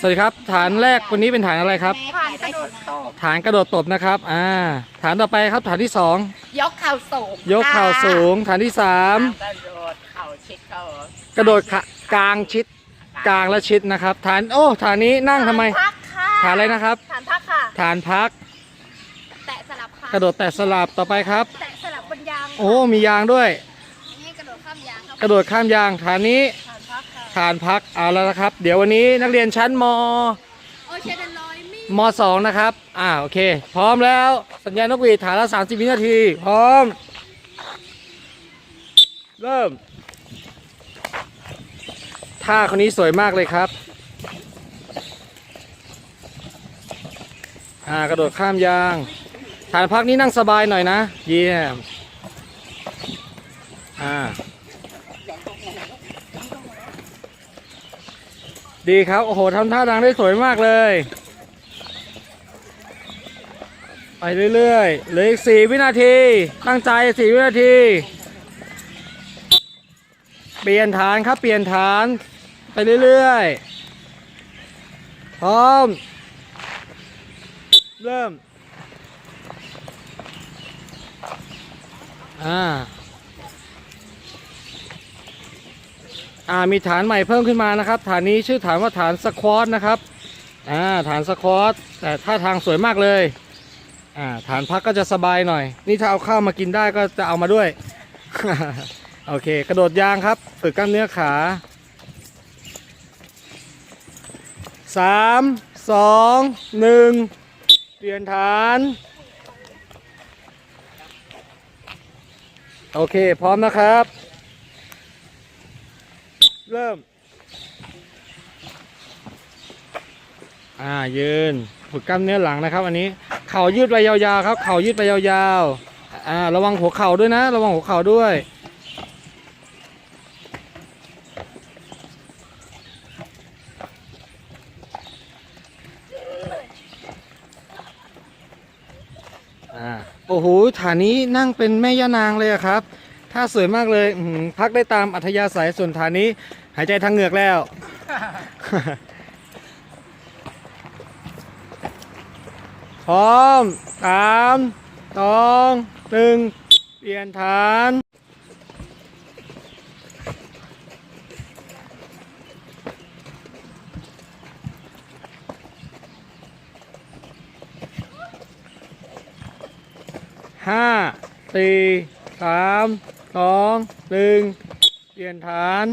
สวัสดีครับ ฐานแรกวันนี้เป็นฐานอะไรครับ ผ่านกระโดดตบฐานกระโดดตบนะครับ อ่า ฐานต่อไปครับฐานที่สองยกเข่าสูงยกเข่าสูง ฐานที่สามกระโดดเข่าชิดเข้ากระโดดขากลางชิด กลางและชิดนะครับ ฐานโอ้ฐานนี้นั่งทำไม พักค่ะฐานอะไรนะครับ ฐานพักค่ะ ฐานพักแตะสลับค่ะกระโดดแตะสลับต่อไปครับ แตะสลับบนยางโอ้มียางด้วย นี่กระโดดข้ามยางครับกระโดดข้ามยางฐานนี้ฐานพักเอาแล้วนะครับ เดี๋ยววันนี้นักเรียนชั้นมโอเชเดนลอยมีมสองนะครับ อ่าโอเค พร้อมแล้ว สัญญาณนกหวีดฐานละ30วินาที พร้อม เริ่ม ท่าคนนี้สวยมากเลยครับ อ่ากระโดดข้ามยาง ฐานพักนี้นั่งสบายหน่อยนะ เยี่ยม อ่า ดีครับ โอ้โหทำท่าดังได้สวยมากเลย ไปเรื่อยๆเหลืออีกสี่วินาที ตั้งใจสี่วินาที เปลี่ยนฐานครับ เปลี่ยนฐาน ไปเรื่อยๆ พร้อม เริ่ม อ่า อ่ามีฐานใหม่เพิ่มขึ้นมานะครับฐานนี้ชื่อฐานว่าฐานสควอตนะครับอ่าฐานสควอตแต่ท่าทางสวยมากเลยอ่าฐานพักก็จะสบายหน่อย นี่ถ้าเอาข้าวมากินได้ก็จะเอามาด้วย โอเค กระโดดยางครับฝึกกล้ามเนื้อขาสามสองหนึ่งเปลี่ยนฐาน โอเค พร้อมนะครับ เริ่ม อ่ายืนฝึกกล้ามเนื้อหลังนะครับ อันนี้ เข่ายืดไปยาวๆครับ เข่ายืดไปยาวๆ อ่า ระวังหัวเข่าด้วยนะ ระวังหัวเข่าด้วย อ่า โอ้โหฐานนี้นั่งเป็นแม่ย่านางเลยอะครับ ท่าสวยมากเลยพักได้ตามอัธยาศัยส่วนฐานนี้ หายใจทางเหงือกแล้ว พร้อมสามสองหนึ่งเปลี่ยนฐานห้าสี่สาม สองหนึ่งเปลี่ยนฐาน